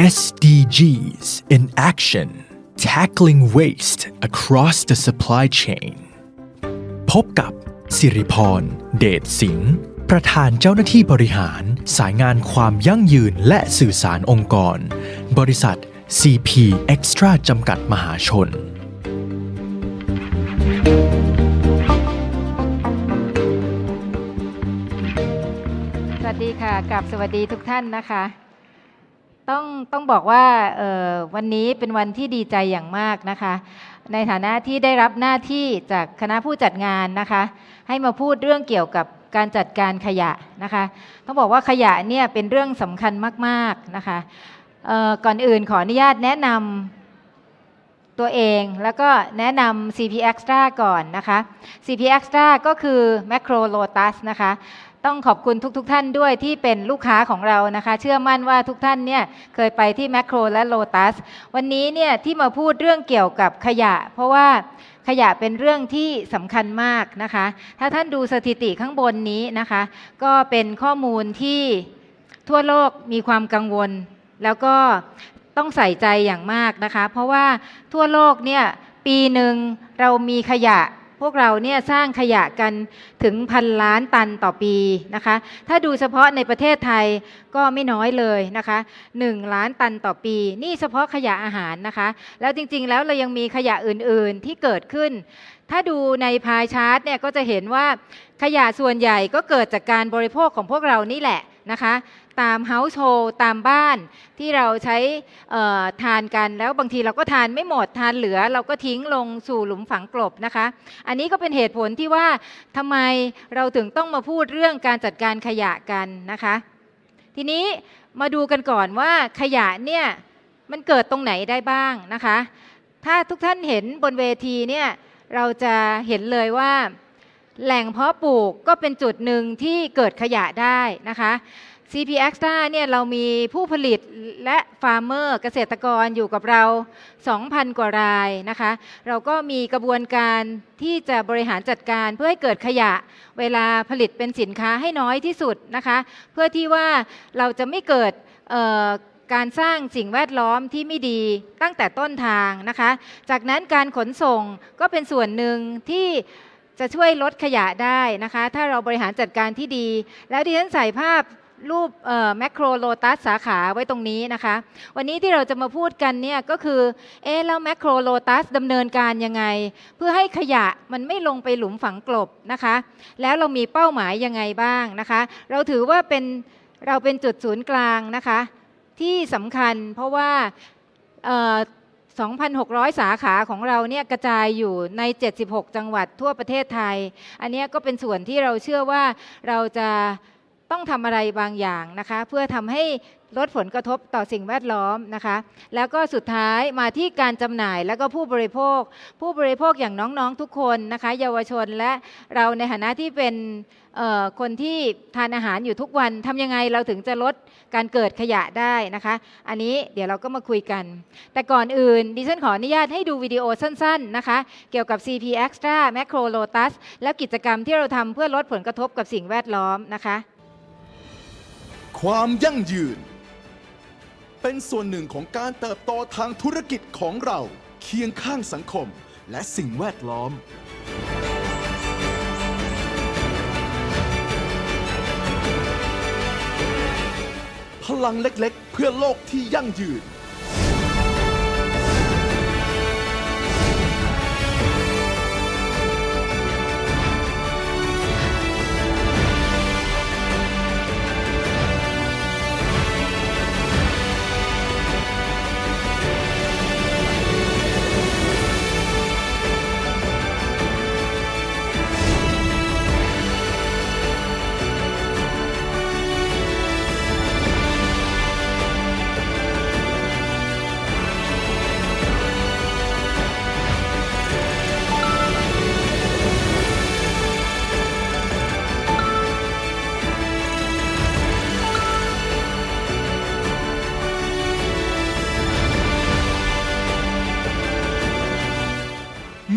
SDGs in action tackling waste across the supply chain พบกับสิริพร เดชสิงห์ ประธานเจ้าหน้าที่บริหารสายงานความยั่งยืนและสื่อสารองค์กร บริษัท CP Extra จำกัดมหาชน สวัสดีค่ะกับสวัสดีทุกท่านนะคะ ต้องต้องบอกว่าวันนี้เป็นวันที่ดีใจอย่างมากนะคะ ในฐานะที่ได้รับหน้าที่จากคณะผู้จัดงานนะคะ ให้มาพูดเรื่องเกี่ยวกับการจัดการขยะนะคะ ต้องบอกว่าขยะเนี่ยเป็นเรื่องสำคัญมากๆนะคะก่อนอื่นขออนุญาตแนะนำตัวเองแล้วก็แนะนำ CP Extra ก่อนนะคะ CP Extra ก็คือ Macro Lotus นะคะ ต้องขอบคุณทุกๆทท่านด้วยที่เป็นลูกค้าของเรานะคะ เชื่อมั่นว่าทุกท่านเนี่ยเคยไปที่แมคโครและโลตัส วันนี้เนี่ยที่มาพูดเรื่องเกี่ยวกับขยะ เพราะว่าขยะเป็นเรื่องที่สำคัญมากนะคะ ถ้าท่านดูสถิติข้างบนนี้นะคะ ก็เป็นข้อมูลที่ทั่วโลกมีความกังวล แล้วก็ต้องใส่ใจอย่างมากนะคะ เพราะว่าทั่วโลกเนี่ยปีหนึ่งเรามีขยะ พวกเราเนี่ยสร้างขยะกันถึงพันล้านตันต่อปีนะคะ ถ้าดูเฉพาะในประเทศไทยก็ไม่น้อยเลยนะคะ 1 ล้านตันต่อปี นี่เฉพาะขยะอาหารนะคะ แล้วจริงๆแล้วเรายังมีขยะอื่นๆที่เกิดขึ้น ถ้าดูในพายชาร์ตเนี่ยก็จะเห็นว่าขยะส่วนใหญ่ก็เกิดจากการบริโภคของพวกเรานี่แหละนะคะ ตามเฮาส์โฮลตามบ้านที่เราใช้ทานกันแล้วบางทีเราก็ทานไม่หมดทานเหลือ เราก็ทิ้งลงสู่หลุมฝังกลบนะคะ อันนี้ก็เป็นเหตุผลที่ว่าทำไมเราถึงต้องมาพูดเรื่องการจัดการขยะกันนะคะ ทีนี้มาดูกันก่อนว่าขยะเนี่ยมันเกิดตรงไหนได้บ้างนะคะ ถ้าทุกท่านเห็นบนเวทีเนี่ยเราจะเห็นเลยว่า แหล่งเพาะปลูกก็เป็นจุดหนึ่งที่เกิดขยะได้นะคะ CP Extra เนี่ยเรามีผู้ผลิตและฟาร์มเมอร์เกษตรกรอยู่กับเรา 2,000 กว่ารายนะคะ เราก็มีกระบวนการที่จะบริหารจัดการเพื่อให้เกิดขยะเวลาผลิตเป็นสินค้าให้น้อยที่สุดนะคะ เพื่อที่ว่าเราจะไม่เกิดการสร้างสิ่งแวดล้อมที่ไม่ดีตั้งแต่ต้นทางนะคะ จากนั้นการขนส่งก็เป็นส่วนหนึ่งที่จะช่วยลดขยะได้นะคะ ถ้าเราบริหารจัดการที่ดี แล้วดิฉันใส่ภาพ รูปแมคโครโลตัสสาขาไว้ตรงนี้นะคะ วันนี้ที่เราจะมาพูดกันเนี่ยก็คือ เอ๊แล้วแมคโครโลตัสดำเนินการยังไง เพื่อให้ขยะมันไม่ลงไปหลุมฝังกลบนะคะ แล้วเรามีเป้าหมายยังไงบ้างนะคะ เราถือว่าเป็นเราเป็นจุดศูนย์กลางนะคะ ที่สำคัญเพราะว่า2,600 สาขาของเราเนี่ยกระจายอยู่ใน 76 จังหวัดทั่วประเทศไทย อันนี้ก็เป็นส่วนที่เราเชื่อว่าเราจะ ต้องทำอะไรบางอย่างนะคะ เพื่อทำให้ลดผลกระทบต่อสิ่งแวดล้อมนะคะ แล้วก็สุดท้ายมาที่การจำหน่ายแล้วก็ผู้บริโภค ผู้บริโภคอย่างน้องๆทุกคนนะคะ เยาวชนและเราในฐานะที่เป็นคนที่ทานอาหารอยู่ทุกวันทำยังไงเราถึงจะลดการเกิดขยะได้นะคะ อันนี้เดี๋ยวเราก็มาคุยกัน แต่ก่อนอื่นดิฉันขออนุญาตให้ดูวิดีโอสั้นๆนะคะ เกี่ยวกับ CP Extra Macro Lotus และกิจกรรมที่เราทำเพื่อลดผลกระทบกับสิ่งแวดล้อมนะคะ ความยั่งยืน เป็นส่วนหนึ่งของการเติบโตทางธุรกิจของเรา เคียงข้างสังคมและสิ่งแวดล้อม พลังเล็กๆ เพื่อโลกที่ยั่งยืน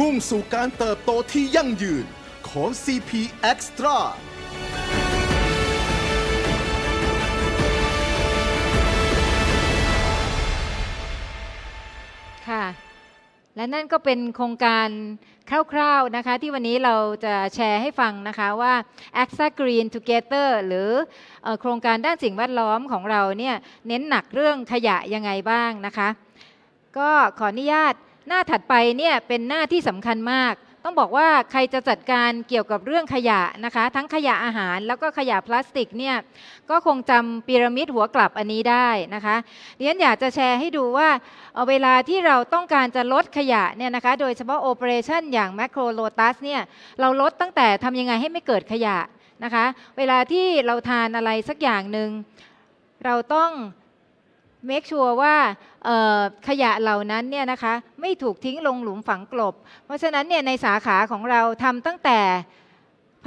มุ่งสู่การเติบโตที่ยั่งยืนของ CP Extra ค่ะ และนั่นก็เป็นโครงการคร่าวๆนะคะ ที่วันนี้เราจะแชร์ให้ฟังนะคะว่า a x a Green Together หรือโครงการด้านสิ่งแวดล้อมของเราเนี่ยเน้นหนักเรื่องขยะยังไงบ้างนะคะ ก็ขออนุญาต หน้าถัดไปเนี่ยเป็นหน้าที่สำคัญมาก ต้องบอกว่าใครจะจัดการเกี่ยวกับเรื่องขยะนะคะ ทั้งขยะอาหารแล้วก็ขยะพลาสติกเนี่ยก็คงจำพีระมิดหัวกลับอันนี้ได้นะคะดิฉันอยากจะแชร์ให้ดูว่าเอ่อเวลาที่เราต้องการจะลดขยะเนี่ยนะคะ โดยเฉพาะโอเปอเรชันอย่างแมคโครโลตัสเนี่ยเราลดตั้งแต่ทำยังไงให้ไม่เกิดขยะนะคะ เวลาที่เราทานอะไรสักอย่างหนึ่งเราต้อง make sure ว่า ขยะเหล่านั้นเนี่ยนะคะไม่ถูกทิ้งลงหลุมฝังกลบ เพราะฉะนั้นเนี่ยในสาขาของเราทำตั้งแต่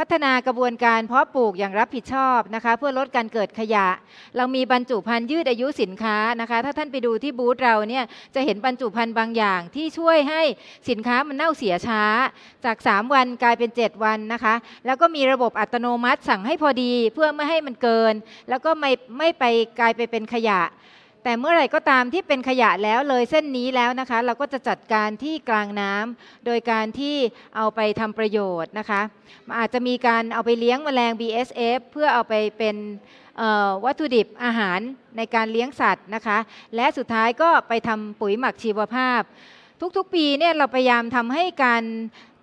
พัฒนากระบวนการเพาะปลูกอย่างรับผิดชอบนะคะ เพื่อลดการเกิดขยะ เรามีบรรจุภัณฑ์ยืดอายุสินค้านะคะ ถ้าท่านไปดูที่บูธเราเนี่ยจะเห็นบรรจุภัณฑ์บางอย่างที่ช่วยให้สินค้ามันเน่าเสียช้า จาก 3 วันกลายเป็น 7 วันนะคะ แล้วก็มีระบบอัตโนมัติสั่งให้พอดีเพื่อไม่ให้มันเกิน แล้วก็ไม่ไม่ไปกลายไปเป็นขยะ แต่เมื่อไหร่ก็ตามที่เป็นขยะแล้วเลยเส้นนี้แล้วนะคะ เราก็จะจัดการที่กลางน้ำโดยการที่เอาไปทำประโยชน์นะคะอาจจะมีการเอาไปเลี้ยงแมลง BSF เพื่อเอาไปเป็นวัตถุดิบอาหารในการเลี้ยงสัตว์นะคะ และสุดท้ายก็ไปทำปุ๋ยหมักชีวภาพ ทุกๆปีเนี่ยเราพยายามทำให้การ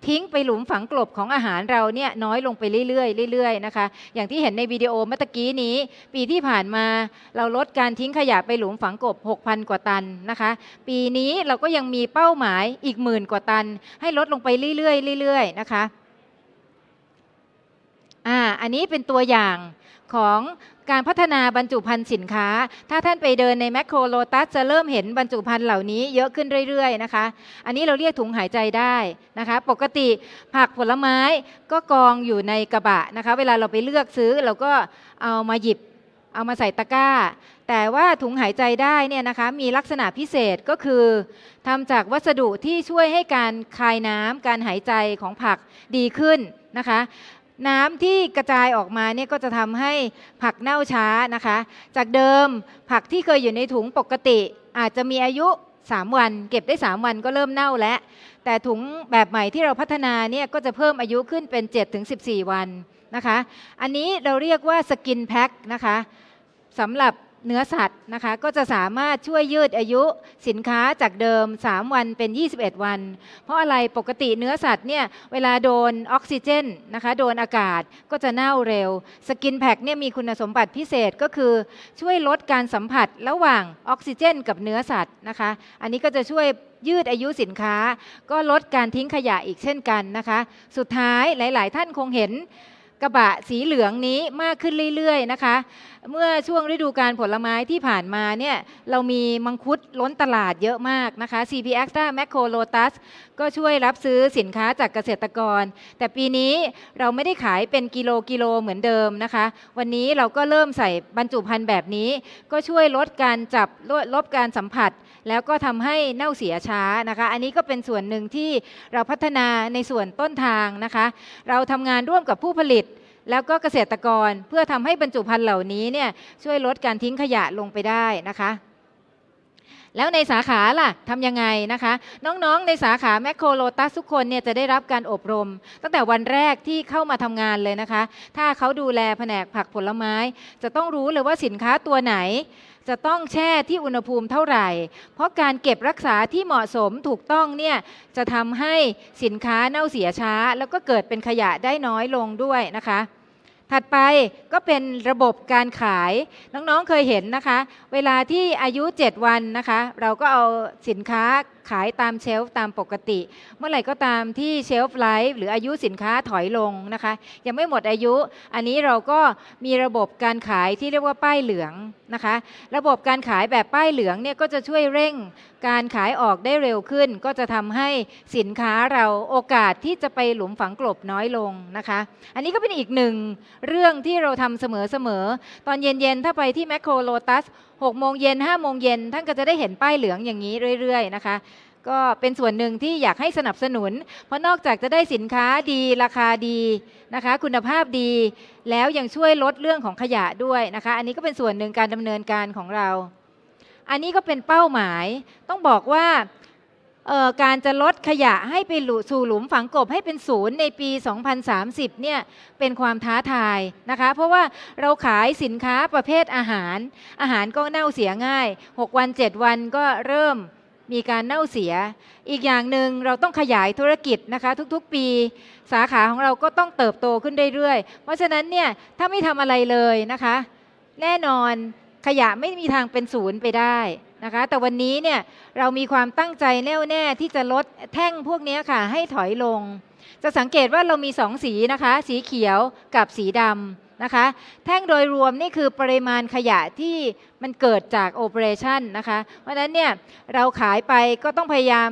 ทิ้งไปหลุมฝังกลบของอาหารเราเนี่ยน้อยลงไปเรื่อยๆเรื่อย ๆนะคะ อย่างที่เห็นในวิดีโอเมื่อกี้นี้ ปีที่ผ่านมาเราลดการทิ้งขยะไปหลุมฝังกลบ6,000 กว่าตันนะคะ ปีนี้เราก็ยังมีเป้าหมายอีกหมื่นกว่าตัน ให้ลดลงไปเรื่อยๆเรื่อยๆนะคะอ่าอันนี้เป็นตัวอย่างของ การพัฒนาบรรจุภัณฑ์สินค้า ถ้าท่านไปเดินในแมคโครโลตัสจะเริ่มเห็นบรรจุภัณฑ์เหล่านี้เยอะขึ้นเรื่อย ๆ นะคะ อันนี้เราเรียกถุงหายใจได้นะคะ ปกติผักผลไม้ก็กองอยู่ในกระบะนะคะ เวลาเราไปเลือกซื้อเราก็เอามาหยิบเอามาใส่ตะกร้า แต่ว่าถุงหายใจได้เนี่ยนะคะมีลักษณะพิเศษก็คือทำจากวัสดุที่ช่วยให้การคายน้ำการหายใจของผักดีขึ้นนะคะ น้ำที่กระจายออกมาเนี่ยก็จะทำให้ผักเน่าช้านะคะ จากเดิมผักที่เคยอยู่ในถุงปกติ อาจจะมีอายุ 3 วัน เก็บได้ 3 วันก็เริ่มเน่าแล้ว แต่ถุงแบบใหม่ที่เราพัฒนาเนี่ยก็จะเพิ่มอายุขึ้นเป็น 7-14 วันนะคะ อันนี้เราเรียกว่าสกินแพ็คนะคะสำหรับ เนื้อสัตว์นะคะ ก็จะสามารถช่วยยืดอายุสินค้าจากเดิม 3 วันเป็น 21 วัน เพราะอะไรปกติเนื้อสัตว์เนี่ยเวลาโดนออกซิเจนนะคะโดนอากาศก็จะเน่าเร็ว สกินแพคเนี่ยมีคุณสมบัติพิเศษก็คือช่วยลดการสัมผัสระหว่างออกซิเจน กับเนื้อสัตว์นะคะ อันนี้ก็จะช่วยยืดอายุสินค้า ก็ลดการทิ้งขยะอีกเช่นกันนะคะ สุดท้ายหลาย ๆ ท่านคงเห็นกระบะสีเหลืองนี้มากขึ้นเรื่อย ๆ นะคะ เมื่อช่วงฤดูการผลไม้ที่ผ่านมาเนี่ยเรามีมังคุดล้นตลาดเยอะมากนะคะ CP Extra Macro Lotus ก็ช่วยรับซื้อสินค้าจากเกษตรกร แต่ปีนี้เราไม่ได้ขายเป็นกิโลกิโลเหมือนเดิมนะคะ วันนี้เราก็เริ่มใส่บรรจุภัณฑ์แบบนี้ ก็ช่วยลดการจับลดลดการสัมผัส แล้วก็ทำให้เน่าเสียช้านะคะ อันนี้ก็เป็นส่วนหนึ่งที่เราพัฒนาในส่วนต้นทางนะคะ เราทำงานร่วมกับผู้ผลิต แล้วก็เกษตรกรเพื่อทำให้บรรจุภัณฑ์เหล่านี้เนี่ยช่วยลดการทิ้งขยะลงไปได้นะคะแล้วในสาขาล่ะทำยังไงนะคะ น้องๆ ในสาขาแมคโครโลตัสทุกคนเนี่ยจะได้รับการอบรม ตั้งแต่วันแรกที่เข้ามาทำงานเลยนะคะ ถ้าเขาดูแลแผนกผักผลไม้ จะต้องรู้เลยว่าสินค้าตัวไหน จะต้องแช่ที่อุณหภูมิเท่าไหร่ เพราะการเก็บรักษาที่เหมาะสมถูกต้องเนี่ยจะทำให้สินค้าเน่าเสียช้า แล้วก็เกิดเป็นขยะได้น้อยลงด้วยนะคะ ถัดไปก็เป็นระบบการขายน้องๆเคยเห็นนะคะ เวลาที่อายุ 7 วันนะคะ เราก็เอาสินค้า ขายตามเชลฟ์ตามปกติ เมื่อไหร่ก็ตามที่เชลฟ์ไลฟ์หรืออายุสินค้าถอยลงนะคะ ยังไม่หมดอายุ อันนี้เราก็มีระบบการขายที่เรียกว่าป้ายเหลืองนะคะ ระบบการขายแบบป้ายเหลืองเนี่ยก็จะช่วยเร่งการขายออกได้เร็วขึ้น ก็จะทำให้สินค้าเราโอกาสที่จะไปหลุมฝังกลบน้อยลงนะคะ อันนี้ก็เป็นอีกหนึ่งเรื่องที่เราทำเสมอๆตอนเย็นๆถ้าไปที่แมคโครโลตัส6โมงเย็น5โมงเย็นท่านก็จะได้เห็นป้ายเหลืองอย่างนี้เรื่อยๆนะคะก็เป็นส่วนหนึ่งที่อยากให้สนับสนุน เพราะนอกจากจะได้สินค้าดีราคาดีนะคะ คุณภาพดี แล้วยังช่วยลดเรื่องของขยะด้วยนะคะ อันนี้ก็เป็นส่วนหนึ่งการดำเนินการของเรา อันนี้ก็เป็นเป้าหมาย ต้องบอกว่า การจะลดขยะให้ไปสู่หลุมฝังกบให้เป็นศูนย์ในปี 2030 เนี่ยเป็นความท้าทายนะคะ เพราะว่าเราขายสินค้าประเภทอาหาร อาหารก็เน่าเสียง่าย 6 วัน 7 วันก็เริ่มมีการเน่าเสีย อีกอย่างหนึ่งเราต้องขยายธุรกิจนะคะ ทุกๆ ปีสาขาของเราก็ต้องเติบโตขึ้นเรื่อยๆ เพราะฉะนั้นเนี่ยถ้าไม่ทำอะไรเลยนะคะ แน่นอนขยะไม่มีทางเป็นศูนย์ไปได้ นะคะ แต่วันนี้เนี่ยเรามีความตั้งใจแน่วแน่ที่จะลดแท่งพวกนี้ค่ะ ให้ถอยลง จะสังเกตว่าเรามีสองสีนะคะ สีเขียวกับสีดำนะคะ แท่งโดยรวมนี่คือปริมาณขยะที่มันเกิดจากโอเปอเรชันนะคะ เพราะฉะนั้นเนี่ยเราขายไปก็ต้องพยายาม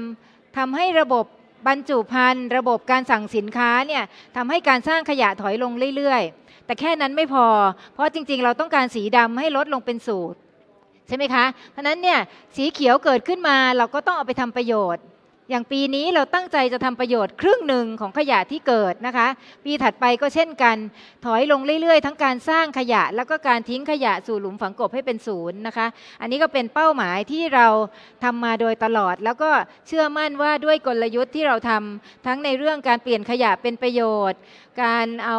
ทำให้ระบบบรรจุภัณฑ์ระบบการสั่งสินค้าเนี่ยทำให้การสร้างขยะถอยลงเรื่อยๆ แต่แค่นั้นไม่พอ เพราะจริงๆ เราต้องการสีดำให้ลดลงเป็นสูตร ใช่ไหมคะ เพราะนั้นเนี่ยสีเขียวเกิดขึ้นมาเราก็ต้องเอาไปทำประโยชน์ อย่างปีนี้เราตั้งใจจะทำประโยชน์ครึ่งหนึ่งของขยะที่เกิดนะคะ ปีถัดไปก็เช่นกัน ถอยลงเรื่อยๆ ทั้งการสร้างขยะ แล้วก็การทิ้งขยะสู่หลุมฝังกบให้เป็นศูนย์นะคะ อันนี้ก็เป็นเป้าหมายที่เราทำมาโดยตลอด แล้วก็เชื่อมั่นว่าด้วยกลยุทธ์ที่เราทำทั้งในเรื่องการเปลี่ยนขยะเป็นประโยชน์ การเอา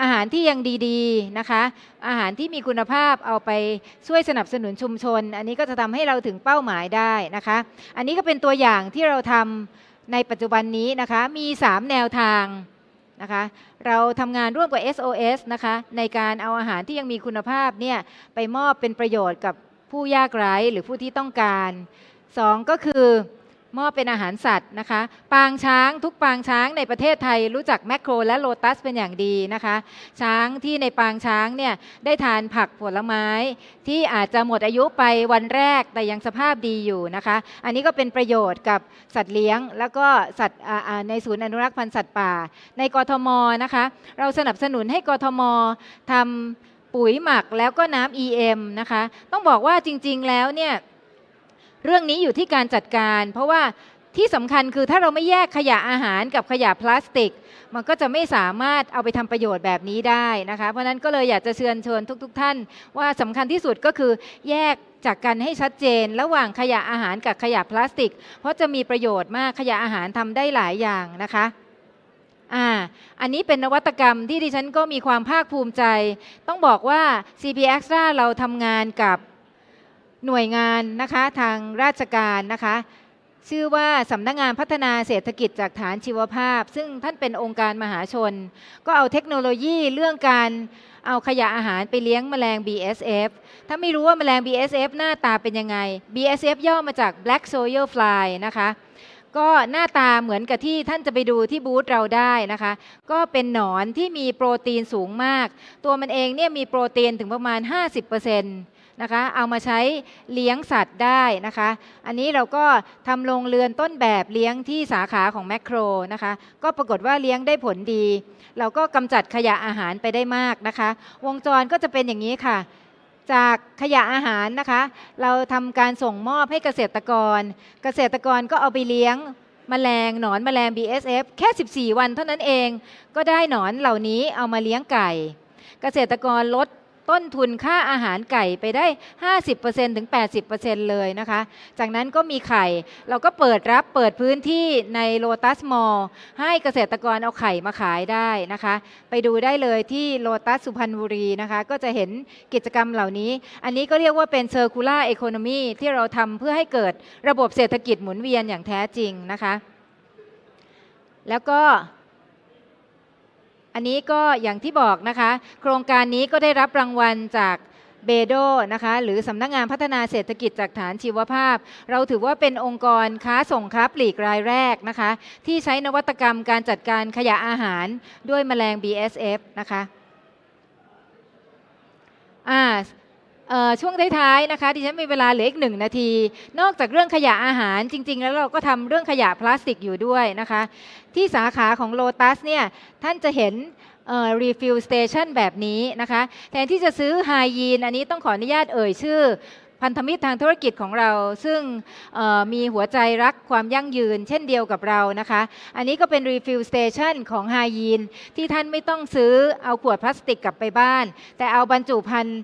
อาหารที่ยังดีๆนะคะ อาหารที่มีคุณภาพเอาไปช่วยสนับสนุนชุมชน อันนี้ก็จะทำให้เราถึงเป้าหมายได้นะคะ อันนี้ก็เป็นตัวอย่างที่เราทำในปัจจุบันนี้นะคะมี 3 แนวทางนะคะเราทำงานร่วมกับ SOS นะคะในการเอาอาหารที่ยังมีคุณภาพเนี่ยไปมอบเป็นประโยชน์กับผู้ยากไร้หรือผู้ที่ต้องการ 2 ก็คือ มอบเป็นอาหารสัตว์นะคะ ปางช้างทุกปางช้างในประเทศไทยรู้จักแมคโครและโลตัสเป็นอย่างดีนะคะ ช้างที่ในปางช้างเนี่ยได้ทานผักผลไม้ ที่อาจจะหมดอายุไปวันแรกแต่ยังสภาพดีอยู่นะคะ อันนี้ก็เป็นประโยชน์กับสัตว์เลี้ยง แล้วก็สัตว์ในศูนย์อนุรักษ์พันธุ์สัตว์ป่า ในกทมนะคะ เราสนับสนุนให้กทมทำปุ๋ยหมักแล้วก็น้ำ EM นะคะ ต้องบอกว่าจริง ๆ แล้วเนี่ย เรื่องนี้อยู่ที่การจัดการ เพราะว่าที่สำคัญคือถ้าเราไม่แยกขยะอาหารกับขยะพลาสติก มันก็จะไม่สามารถเอาไปทำประโยชน์แบบนี้ได้นะคะ เพราะนั้นก็เลยอยากจะเชิญชวนทุก ๆท่าน ว่าสำคัญที่สุดก็คือแยกจากกันให้ชัดเจน ระหว่างขยะอาหารกับขยะพลาสติก เพราะจะมีประโยชน์มากขยะอาหารทำได้หลายอย่างนะคะอ่าอันนี้เป็นนวัตกรรมที่ดิฉันก็มีความภาคภูมิใจ ต้องบอกว่า CP Extra เราทำงานกับ หน่วยงานนะคะทางราชการนะคะชื่อว่าสำนักงงานพัฒนาเศรษฐกิจจากฐานชีวภาพ ซึ่งท่านเป็นองค์การมหาชน ก็เอาเทคโนโลยีเรื่องการเอาขยะอาหารไปเลี้ยงแมลง BSF ถ้าไม่รู้ว่าแมลง BSF หน้าตาเป็นยังไง BSF ย่อมาจาก Black Soil Fly นะคะก็หน้าตาเหมือนกับที่ท่านจะไปดูที่บูธเราได้นะคะ ก็เป็นหนอนที่มีโปรตีนสูงมาก ตัวมันเองเนี่ยมีโปรตีนถึงประมาณ 50% นะคะ เอามาใช้เลี้ยงสัตว์ได้นะคะ อันนี้เราก็ทำโรงเรือนต้นแบบเลี้ยงที่สาขาของแมคโครนะคะ ก็ปรากฏว่าเลี้ยงได้ผลดี เราก็กำจัดขยะอาหารไปได้มากนะคะ วงจรก็จะเป็นอย่างนี้ค่ะจากขยะอาหารนะคะ เราทำการส่งมอบให้เกษตรกร เกษตรกรก็เอาไปเลี้ยงแมลงหนอนแมลง BSF แค่ 14 วันเท่านั้นเอง ก็ได้หนอนเหล่านี้เอามาเลี้ยงไก่ เกษตรกรลด ต้นทุนค่าอาหารไก่ไปได้ 50%ถึง 80%เลยนะคะ จากนั้นก็มีไข่ เราก็เปิดรับเปิดพื้นที่ในโ o ตัสมอลให้เกษตรกรเอาไข่มาขายได้นะคะ ไปดูได้เลยที่โ o ตัสสุพรรณบุรีนะคะ ก็จะเห็นกิจกรรมเหล่านี้ อันนี้ก็เรียกว่าเป็น Circular Economy ที่เราทำเพื่อให้เกิดระบบเศรษฐกิจหมุนเวียนอย่างแท้จริงนะคะ แล้วก็ อันนี้ก็อย่างที่บอกนะคะ โครงการนี้ก็ได้รับรางวัลจากเบโดนะคะหรือสำนักงานพัฒนาเศรษฐกิจจากฐานชีวภาพ เราถือว่าเป็นองค์กรค้าส่งค้าปลีกรายแรกนะคะ ที่ใช้นวัตกรรมการจัดการขยะอาหารด้วยแมลง BSF นะคะอ่า ช่วงท้ายๆนะคะดิฉันมีเวลาเหลืออีกหนึ่งนาที นอกจากเรื่องขยะอาหารจริง ๆ แล้วเราก็ทำเรื่องขยะพลาสติกอยู่ด้วยนะคะ ที่สาขาของโลตัสเนี่ยท่านจะเห็นรีฟิลสเตชันแบบนี้นะคะแทนที่จะซื้อไฮยีนอันนี้ต้องขออนุญาตเอ่ยชื่อพันธมิตรทางธุรกิจของเรา ซึ่งมีหัวใจรักความยั่งยืน เช่นเดียวกับเรานะคะ อันนี้ก็เป็นรีฟิลสเตชันของไฮยีนที่ท่านไม่ต้องซื้อเอาขวดพลาสติกกลับไปบ้าน แต่เอาบรรจุภัณฑ์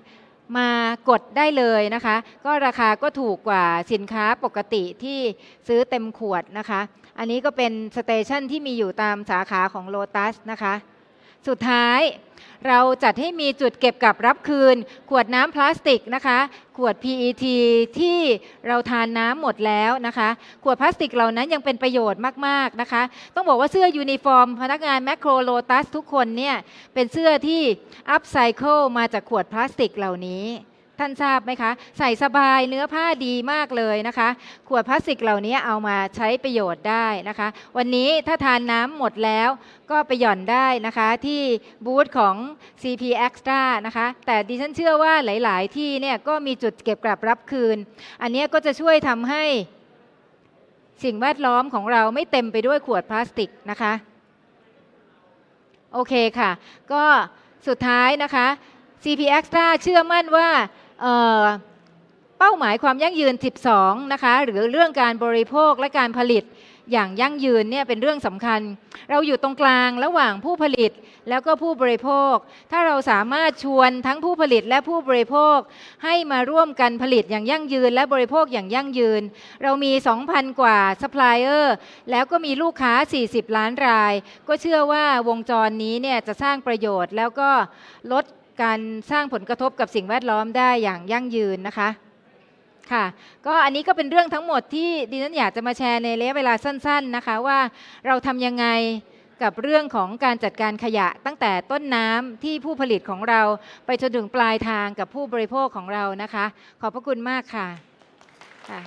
มากดได้เลยนะคะ ก็ราคาก็ถูกกว่าสินค้าปกติที่ซื้อเต็มขวดนะคะ อันนี้ก็เป็นสเตชันที่มีอยู่ตามสาขาของโลตัสนะคะ สุดท้ายเราจัดให้มีจุดเก็บกับรับคืน ขวดน้ำพลาสติกนะคะ ขวด PET ที่เราทานน้ำหมดแล้วนะคะ ขวดพลาสติกเหล่านั้นยังเป็นประโยชน์มากๆนะคะ ต้องบอกว่าเสื้อยูนิฟอร์ม พนักงานแมคโครโลตัสทุกคนเนี่ย เป็นเสื้อที่อัพไซเคิลมาจากขวดพลาสติกเหล่านี้ ท่านทราบไหมคะ ใส่สบายเนื้อผ้าดีมากเลยนะคะ ขวดพลาสติกเหล่านี้เอามาใช้ประโยชน์ได้นะคะ วันนี้ถ้าทานน้ำหมดแล้วก็ไปหย่อนได้นะคะที่บูธของ CP Extra นะคะ แต่ดิฉันเชื่อว่าหลาย ๆ ที่เนี่ยก็มีจุดเก็บกลับรับคืน อันนี้ก็จะช่วยทำให้สิ่งแวดล้อมของเราไม่เต็มไปด้วยขวดพลาสติกนะคะ โอเคค่ะ ก็สุดท้ายนะคะ CP Extra เชื่อมั่นว่า เป้าหมายความยั่งยืน 12 นะคะ หรือเรื่องการบริโภคและการผลิตอย่างยั่งยืนเนี่ยเป็นเรื่องสำคัญ เราอยู่ตรงกลางระหว่างผู้ผลิตแล้วก็ผู้บริโภค ถ้าเราสามารถชวนทั้งผู้ผลิตและผู้บริโภค ให้มาร่วมกันผลิตอย่างยั่งยืน และบริโภคอย่างยั่งยืน เรามี 2,000 กว่าซัพพลายเออร์แล้วก็มีลูกค้า 40 ล้านราย ก็เชื่อว่าวงจรนี้เนี่ยจะสร้างประโยชน์แล้วก็ลด การสร้างผลกระทบกับสิ่งแวดล้อมได้อย่างยั่งยืนนะคะค่ะก็อันนี้ก็เป็นเรื่องทั้งหมดที่ดิฉันอยากจะมาแชร์ในระยะเวลาสั้น ๆนะคะ ว่าเราทำยังไงกับเรื่องของการจัดการขยะตั้งแต่ต้นน้ำที่ผู้ผลิตของเราไปจนถึงปลายทางกับผู้บริโภคของเรานะคะ ขอบพระคุณมากค่ะค่ะ